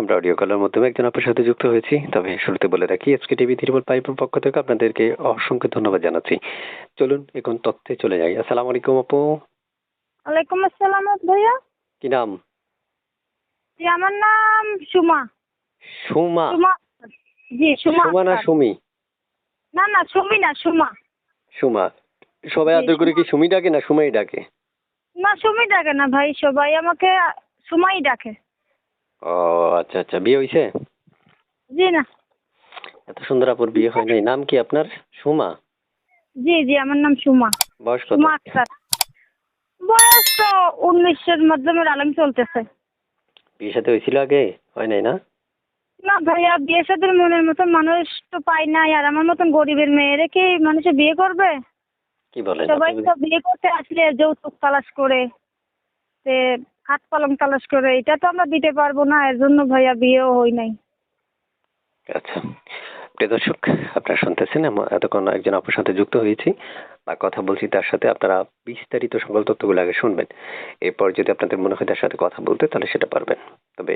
আমরা অডিও কলের মাধ্যমে একজন আপনার সাথে যুক্ত হয়েছি। তবে শুরুতে বলে রাখি এসকে টিভি ত্রিপল পাইপের পক্ষ থেকে আপনাদেরকে অসংখ্য ধন্যবাদ জানাচ্ছি। চলুন এখন তথ্যে চলে যাই। আসসালামু আলাইকুম আপু। ওয়ালাইকুম আসসালাম ভাইয়া। কি নাম? জি আমার নাম সুমা। সুমা। সুমা জি সুমা সুমা না সুমি? না না সুমি না সুমা। সুমা। সবাই আদর করে কি সুমি ডাকে না সুমাই ডাকে? না সুমি ডাকে না ভাই সবাই আমাকে সুমাই ডাকে। ও আচ্ছা আচ্ছা বিয়ে হয়েছে জি না। এত সুন্দর আপুর বিয়ে হয় নাই। নাম কি আপনার? সুমা? জি জি আমার নাম সুমা। বয়স কত? সুমা আক্তার। বয়স তো উনিশের মাধ্যমের আলম চলতেছে। বিয়ে সাথে হয়েছিল আগে? হয় নাই না? না ভাইয়া বিয়ে সাথে মনের মতন মানুষ তো পাই নাই। আর আমার মতন গরিবের মেয়েরে কি মানুষে বিয়ে করবে? কি বলেন সবাই? তো বিয়ে করতে আসলে যৌতুক তালাশ করে। সে খাট পালং তালাশ করে, এটা তো আমরা দিতে পারব না, এর জন্য ভাইয়া বিয়েও হই নাই। আচ্ছা প্রিয় দর্শক, আপনারা শুনতেছেন এতক্ষণ একজন আপুর সাথে যুক্ত হয়েছি বা কথা বলছি, তার সাথে আপনারা বিস্তারিত সকল তথ্যগুলো আগে শুনবেন। এরপর যদি আপনাদের মনে হয় তার সাথে কথা বলতে, তাহলে সেটা পারবেন। তবে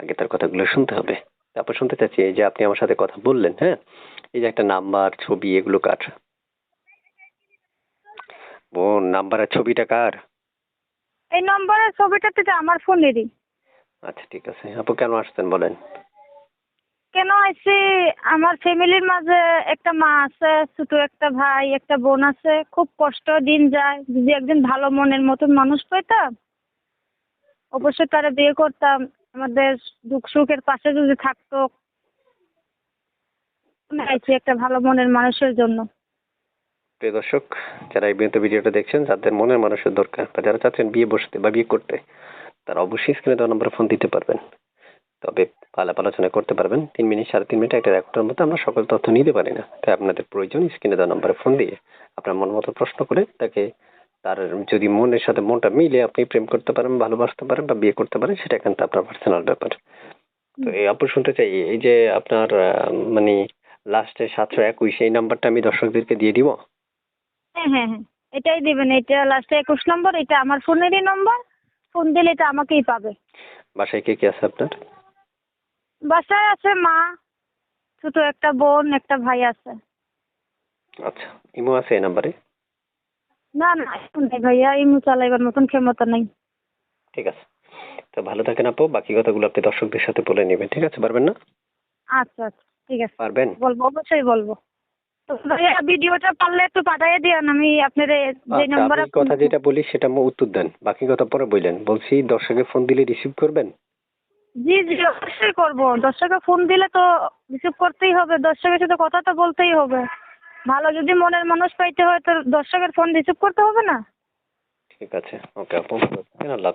আগে তার কথাগুলো শুনতে হবে। তারপর শুনতে চাচ্ছি, এই যে আপনি আমার সাথে কথা বললেন হ্যাঁ? এই যে একটা নাম্বার, ছবি, এগুলো কার? বোন, নাম্বার আর ছবিটা কার? এই নম্বরের ছবিটা থেকে আমার ফোনেরই। আচ্ছা ঠিক আছে। আপু কেন আসছেন বলেন? কেন আইসি আমার ফ্যামিলির মাঝে একটা মা আছে ছোট একটা ভাই একটা বোন আছে। খুব কষ্ট দিন যায়। যদি একজন ভালো মনের মতন মানুষ পাইতাম অবশ্যই তারা বিয়ে করতাম। আমাদের দুঃখ সুখের পাশে যদি থাকতো। আইসি একটা ভালো মনের মানুষের জন্য। প্রিয় দর্শক, যারা এই বিয়েতে ভিডিওটা দেখছেন, যাদের মনের মানুষের দরকার বা যারা চাচ্ছেন বিয়ে বসতে বা বিয়ে করতে, তারা অবশ্যই স্ক্রিনে দেওয়া নম্বরে ফোন দিতে পারবেন। তবে আলাপ আলোচনা করতে পারবেন। তিন মিনিট, সাড়ে তিন মিনিট, একটা রেকর্ডের মধ্যে আমরা সকল তথ্য নিতে পারি না। তাই আপনাদের প্রয়োজন স্ক্রিনে দেওয়া নম্বরে ফোন দিয়ে আপনার মন মতো প্রশ্ন করে তাকে তার যদি মনের সাথে মনটা মিলে আপনি প্রেম করতে পারেন, ভালোবাসতে পারেন বা বিয়ে করতে পারেন, সেটা কিন্তু আপনার পার্সোনাল ব্যাপার। তো এই আপু শুনতে চাই, এই যে আপনার মানে লাস্টে সাতশো একুশ, এই নাম্বারটা আমি দর্শকদেরকে দিয়ে দিব। হ্যাঁ হ্যাঁ হ্যাঁ। এটাই দিবেন। এটা লাস্টে একুশ নম্বর এটা আমার ফোনেরই নম্বর ফোন দিলে এটা আমাকেই পাবে। বাসায় কে কে আছে আপনার? বাসায় আছে মা ছোট একটা বোন একটা ভাই আছে। আচ্ছা ইমো আছে এই নাম্বারে না না এখন নেই ভাইয়া। ইমু চালাইবার মতন ক্ষমতা নাই। ঠিক আছে। তো ভালো থাকেন আপু। বাকি কথাগুলো আপনি দর্শকদের সাথে বলে নেবেন। ঠিক আছে পারবেন না? আচ্ছা আচ্ছা। ঠিক আছে। পারবেন? বলব অবশ্যই বলব। ভাইয়া ভিডিওটা পারলে একটু পাঠাইয়ে দিন আমি আপনার যে আচ্ছা নাম্বার আপনি কথা যেটা বলি সেটা মো উত্তর দেন। বাকি কথা পরে বললেন। বলছি দর্শকের ফোন দিলে রিসিভ করবেন? জি জি অবশ্যই করব। দর্শকে ফোন দিলে তো রিসিভ করতেই হবে। দর্শকের সাথে কথা তো বলতেই হবে। ভালো যদি মনের মানুষ পাইতে হয় তো দর্শকের ফোন রিসিভ করতে হবে না? ঠিক আছে। ওকে আপু আল্লাহ।